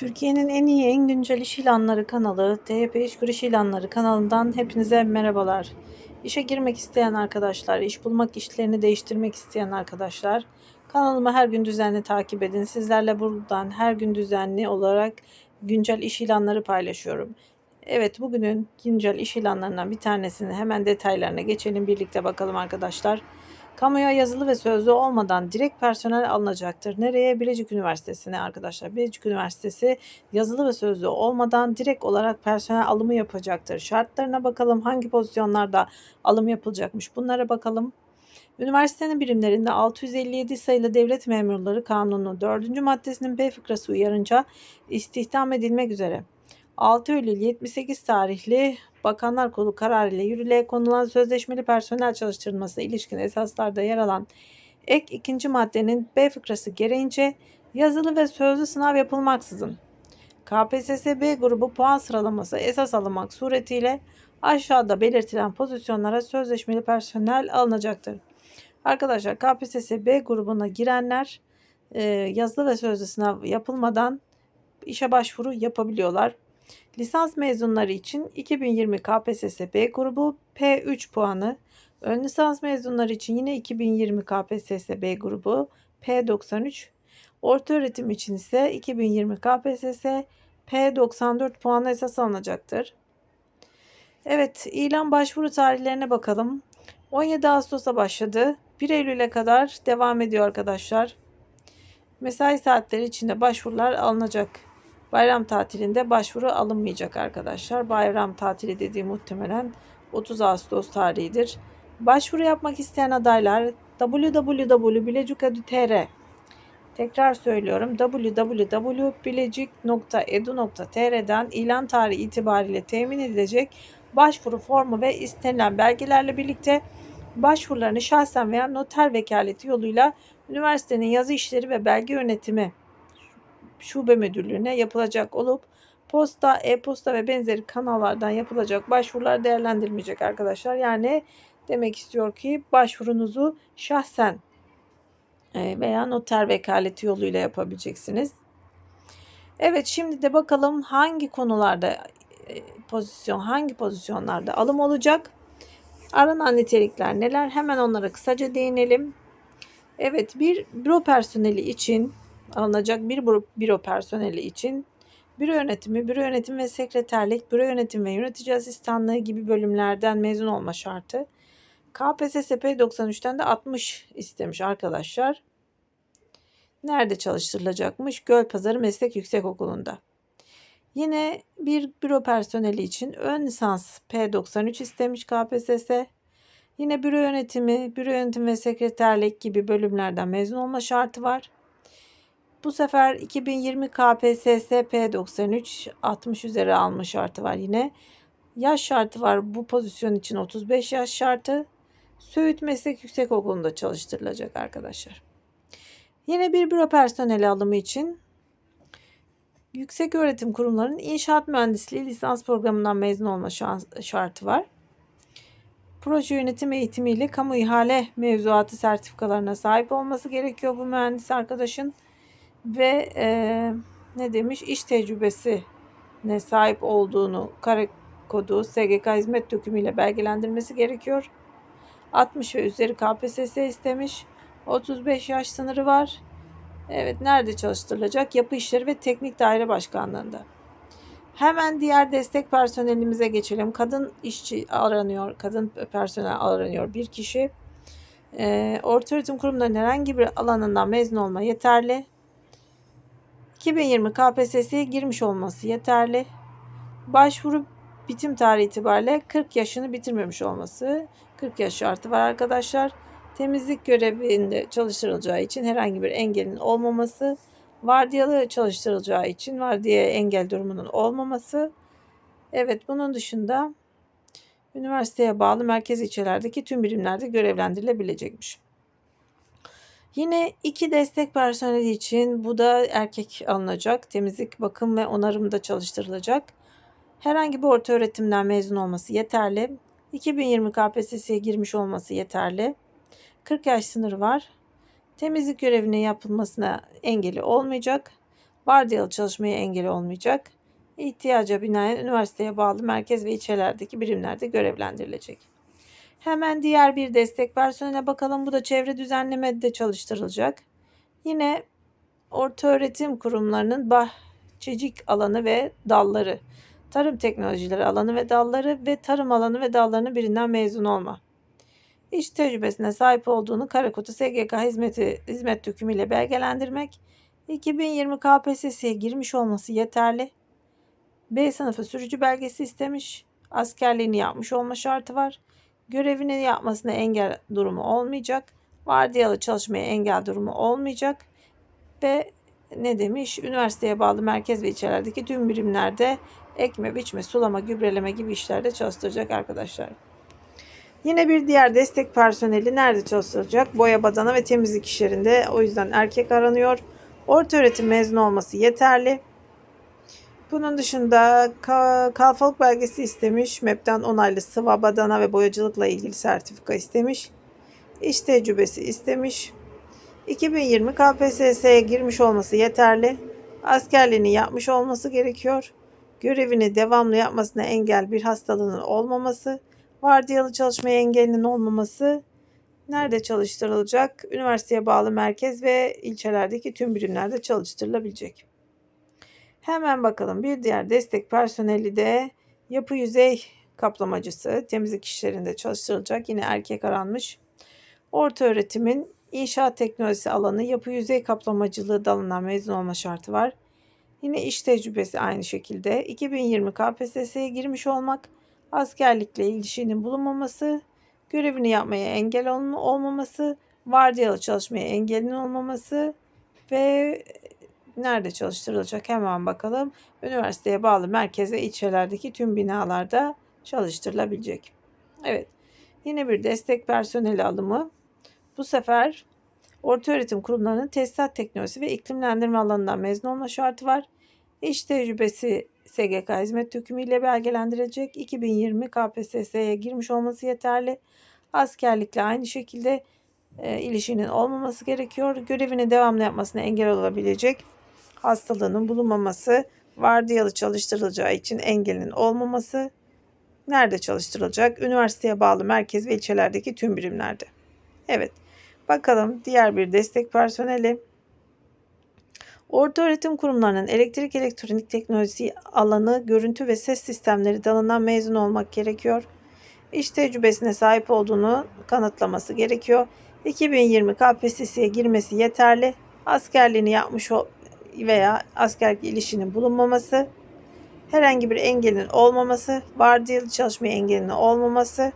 Türkiye'nin en iyi, en güncel iş ilanları kanalı TYP İşkur İş İlanları kanalından hepinize merhabalar. İşe girmek isteyen arkadaşlar, iş bulmak, işlerini değiştirmek isteyen arkadaşlar kanalımı her gün düzenli takip edin. Sizlerle buradan her gün düzenli olarak güncel iş ilanları paylaşıyorum. Evet bugünün güncel iş ilanlarından bir tanesini hemen detaylarına geçelim birlikte bakalım arkadaşlar. Kamuya yazılı ve sözlü olmadan direkt personel alınacaktır. Nereye? Bilecik Üniversitesi'ne arkadaşlar. Bilecik Üniversitesi yazılı ve sözlü olmadan direkt olarak personel alımı yapacaktır. Şartlarına bakalım hangi pozisyonlarda alım yapılacakmış bunlara bakalım. Üniversitenin birimlerinde 657 sayılı devlet memurları kanunu 4. maddesinin B fıkrası uyarınca istihdam edilmek üzere 6 Eylül 78 tarihli Bakanlar Kolu kararı ile yürürlüğe konulan sözleşmeli personel çalıştırılmasına ilişkin esaslarda yer alan ek ikinci maddenin B fıkrası gereğince yazılı ve sözlü sınav yapılmaksızın KPSS B grubu puan sıralaması esas alınmak suretiyle aşağıda belirtilen pozisyonlara sözleşmeli personel alınacaktır. Arkadaşlar KPSS B grubuna girenler e, yazılı ve sözlü sınav yapılmadan işe başvuru yapabiliyorlar. Lisans mezunları için 2020 KPSS B grubu P3 puanı, ön lisans mezunları için yine 2020 KPSS B grubu P93, orta öğretim için ise 2020 KPSS P94 puanı esas alınacaktır. Evet, ilan başvuru tarihlerine bakalım. 17 Ağustos'a başladı. 1 Eylül'e kadar devam ediyor arkadaşlar. Mesai saatleri içinde başvurular alınacak. Bayram tatilinde başvuru alınmayacak arkadaşlar. Bayram tatili dediği muhtemelen 30 Ağustos tarihidir. Başvuru yapmak isteyen adaylar www.bilecik.edu.tr Tekrar söylüyorum www.bilecik.edu.tr'den ilan tarihi itibariyle temin edilecek başvuru formu ve istenilen belgelerle birlikte başvurularını şahsen veya noter vekaleti yoluyla üniversitenin yazı işleri ve belge yönetimi şube müdürlüğüne yapılacak olup posta, e-posta ve benzeri kanallardan yapılacak başvurular değerlendirilmeyecek arkadaşlar. Yani demek istiyor ki başvurunuzu şahsen e, veya noter vekaleti yoluyla yapabileceksiniz. Evet şimdi de bakalım hangi konularda e, pozisyon hangi pozisyonlarda alım olacak? Aranan nitelikler neler? Hemen onlara kısaca değinelim. Evet bir büro personeli için alınacak bir büro personeli için büro yönetimi, büro yönetim ve sekreterlik, büro yönetim ve yönetici asistanlığı gibi bölümlerden mezun olma şartı. KPSS P93'ten de 60 istemiş arkadaşlar. Nerede çalıştırılacakmış? Gölpazarı Meslek Yüksekokulu'nda. Yine bir büro personeli için ön lisans P93 istemiş KPSS. Yine büro yönetimi, büro yönetim ve sekreterlik gibi bölümlerden mezun olma şartı var. Bu sefer 2020 KPSS P93 60 üzeri alma şartı var yine. Yaş şartı var bu pozisyon için 35 yaş şartı. Söğüt Meslek Yüksekokulu'nda çalıştırılacak arkadaşlar. Yine bir büro personeli alımı için Yüksek öğretim kurumlarının inşaat mühendisliği lisans programından mezun olma şartı var. Proje yönetim eğitimiyle kamu ihale mevzuatı sertifikalarına sahip olması gerekiyor bu mühendis arkadaşın ve e, ne demiş iş tecrübesi ne sahip olduğunu kare kodu SGK hizmet dökümüyle belgelendirmesi gerekiyor. 60 ve üzeri KPSS istemiş. 35 yaş sınırı var. Evet nerede çalıştırılacak? Yapı İşleri ve Teknik Daire Başkanlığı'nda. Hemen diğer destek personelimize geçelim. Kadın işçi aranıyor, kadın personel aranıyor bir kişi. E, orta öğretim kurumlarının herhangi bir alanından mezun olma yeterli. 2020 KPSS'ye girmiş olması yeterli. Başvuru bitim tarihi itibariyle 40 yaşını bitirmemiş olması. 40 yaş şartı var arkadaşlar. Temizlik görevinde çalıştırılacağı için herhangi bir engelin olmaması. Vardiyalı çalıştırılacağı için vardiya engel durumunun olmaması. Evet bunun dışında üniversiteye bağlı merkez ilçelerdeki tüm birimlerde görevlendirilebilecekmiş. Yine iki destek personeli için bu da erkek alınacak. Temizlik, bakım ve onarımda çalıştırılacak. Herhangi bir orta öğretimden mezun olması yeterli. 2020 KPSS'ye girmiş olması yeterli. 40 yaş sınırı var. Temizlik görevinin yapılmasına engeli olmayacak. Vardiyalı çalışmaya engel olmayacak. İhtiyaca binaen üniversiteye bağlı merkez ve ilçelerdeki birimlerde görevlendirilecek. Hemen diğer bir destek personeline bakalım. Bu da çevre düzenlemede çalıştırılacak. Yine orta öğretim kurumlarının bahçecik alanı ve dalları, tarım teknolojileri alanı ve dalları ve tarım alanı ve dallarının birinden mezun olma. İş tecrübesine sahip olduğunu Karakotu SGK hizmeti hizmet dökümüyle belgelendirmek, 2020 KPSS'ye girmiş olması yeterli. B sınıfı sürücü belgesi istemiş. Askerliğini yapmış olma şartı var. Görevini yapmasına engel durumu olmayacak. Vardiyalı çalışmaya engel durumu olmayacak. Ve ne demiş? Üniversiteye bağlı merkez ve ilçelerdeki tüm birimlerde ekme, biçme, sulama, gübreleme gibi işlerde çalıştıracak arkadaşlar. Yine bir diğer destek personeli nerede çalıştıracak? Boya, badana ve temizlik işlerinde. O yüzden erkek aranıyor. Orta öğretim mezunu olması yeterli. Bunun dışında ka- kalfalık belgesi istemiş. MEP'ten onaylı sıva, badana ve boyacılıkla ilgili sertifika istemiş. İş tecrübesi istemiş. 2020 KPSS'ye girmiş olması yeterli. Askerliğini yapmış olması gerekiyor. Görevini devamlı yapmasına engel bir hastalığının olmaması, vardiyalı çalışmaya engelinin olmaması, nerede çalıştırılacak? Üniversiteye bağlı merkez ve ilçelerdeki tüm birimlerde çalıştırılabilecek. Hemen bakalım bir diğer destek personeli de yapı yüzey kaplamacısı temizlik işlerinde çalıştırılacak. Yine erkek aranmış. Orta öğretimin inşaat teknolojisi alanı yapı yüzey kaplamacılığı dalından mezun olma şartı var. Yine iş tecrübesi aynı şekilde. 2020 KPSS'ye girmiş olmak, askerlikle ilişkinin bulunmaması, görevini yapmaya engel olmaması, vardiyalı çalışmaya engelin olmaması ve nerede çalıştırılacak hemen bakalım. Üniversiteye bağlı merkez ve ilçelerdeki tüm binalarda çalıştırılabilecek. Evet. Yine bir destek personeli alımı. Bu sefer orta öğretim kurumlarının tesisat teknolojisi ve iklimlendirme alanından mezun olma şartı var. İş tecrübesi SGK hizmet dökümüyle belgelendirilecek. 2020 KPSS'ye girmiş olması yeterli. Askerlikle aynı şekilde e, ilişkinin olmaması gerekiyor. Görevini devamlı yapmasına engel olabilecek hastalığının bulunmaması, vardiyalı çalıştırılacağı için engelinin olmaması, nerede çalıştırılacak? Üniversiteye bağlı merkez ve ilçelerdeki tüm birimlerde. Evet. Bakalım diğer bir destek personeli. Orta öğretim kurumlarının elektrik elektronik teknolojisi alanı, görüntü ve ses sistemleri dalından mezun olmak gerekiyor. İş tecrübesine sahip olduğunu kanıtlaması gerekiyor. 2020 KPSS'ye girmesi yeterli. Askerliğini yapmış veya askerlik ilişkinin bulunmaması, herhangi bir engelin olmaması, vardiyalı çalışmaya engelinin olmaması,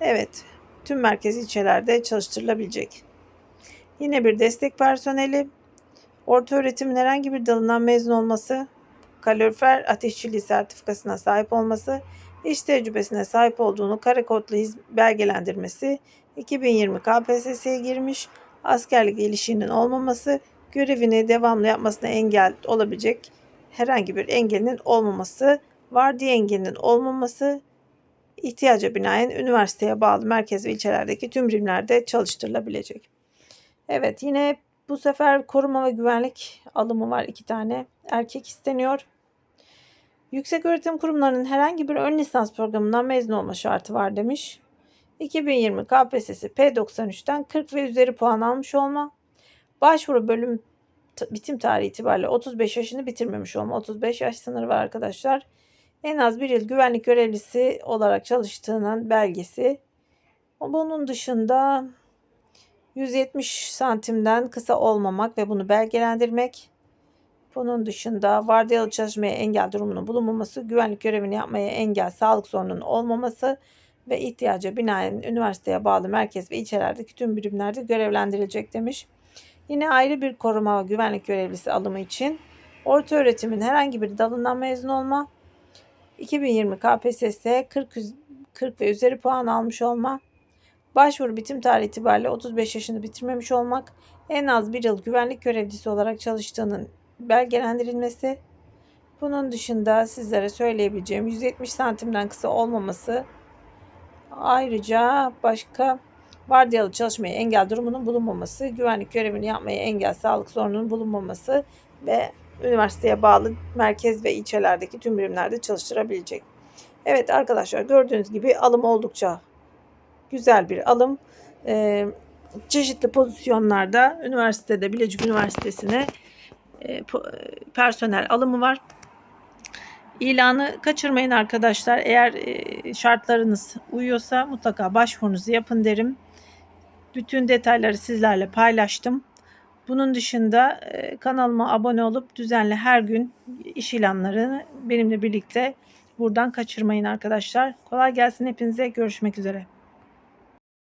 evet tüm merkez ilçelerde çalıştırılabilecek. Yine bir destek personeli, orta öğretimin herhangi bir dalından mezun olması, kalorifer ateşçiliği sertifikasına sahip olması, iş tecrübesine sahip olduğunu kare kodlu belgelendirmesi, 2020 KPSS'ye girmiş, askerlik ilişkinin olmaması, görevini devamlı yapmasına engel olabilecek herhangi bir engelinin olmaması, vardiya engelinin olmaması, ihtiyaca binaen üniversiteye bağlı merkez ve ilçelerdeki tüm birimlerde çalıştırılabilecek. Evet yine bu sefer koruma ve güvenlik alımı var iki tane. Erkek isteniyor. Yüksek öğretim kurumlarının herhangi bir ön lisans programından mezun olma şartı var demiş. 2020 KPSS P93'ten 40 ve üzeri puan almış olma. Başvuru bölüm bitim tarihi itibariyle 35 yaşını bitirmemiş olma. 35 yaş sınırı var arkadaşlar. En az bir yıl güvenlik görevlisi olarak çalıştığının belgesi. Bunun dışında 170 santimden kısa olmamak ve bunu belgelendirmek. Bunun dışında vardiyalı çalışmaya engel durumunun bulunmaması, güvenlik görevini yapmaya engel sağlık sorununun olmaması ve ihtiyaca binaen üniversiteye bağlı merkez ve ilçelerdeki tüm birimlerde görevlendirilecek demiş. Yine ayrı bir koruma ve güvenlik görevlisi alımı için orta öğretimin herhangi bir dalından mezun olma, 2020 KPSS 40, 40 ve üzeri puan almış olma, başvuru bitim tarihi itibariyle 35 yaşını bitirmemiş olmak, en az bir yıl güvenlik görevlisi olarak çalıştığının belgelendirilmesi, bunun dışında sizlere söyleyebileceğim 170 santimden kısa olmaması, ayrıca başka vardiyalı çalışmaya engel durumunun bulunmaması, güvenlik görevini yapmaya engel sağlık sorununun bulunmaması ve üniversiteye bağlı merkez ve ilçelerdeki tüm birimlerde çalıştırabilecek. Evet arkadaşlar gördüğünüz gibi alım oldukça güzel bir alım. Ee, çeşitli pozisyonlarda üniversitede Bilecik Üniversitesi'ne e, personel alımı var. İlanı kaçırmayın arkadaşlar. Eğer e, şartlarınız uyuyorsa mutlaka başvurunuzu yapın derim. Bütün detayları sizlerle paylaştım. Bunun dışında e, kanalıma abone olup düzenli her gün iş ilanlarını benimle birlikte buradan kaçırmayın arkadaşlar. Kolay gelsin hepinize. Görüşmek üzere.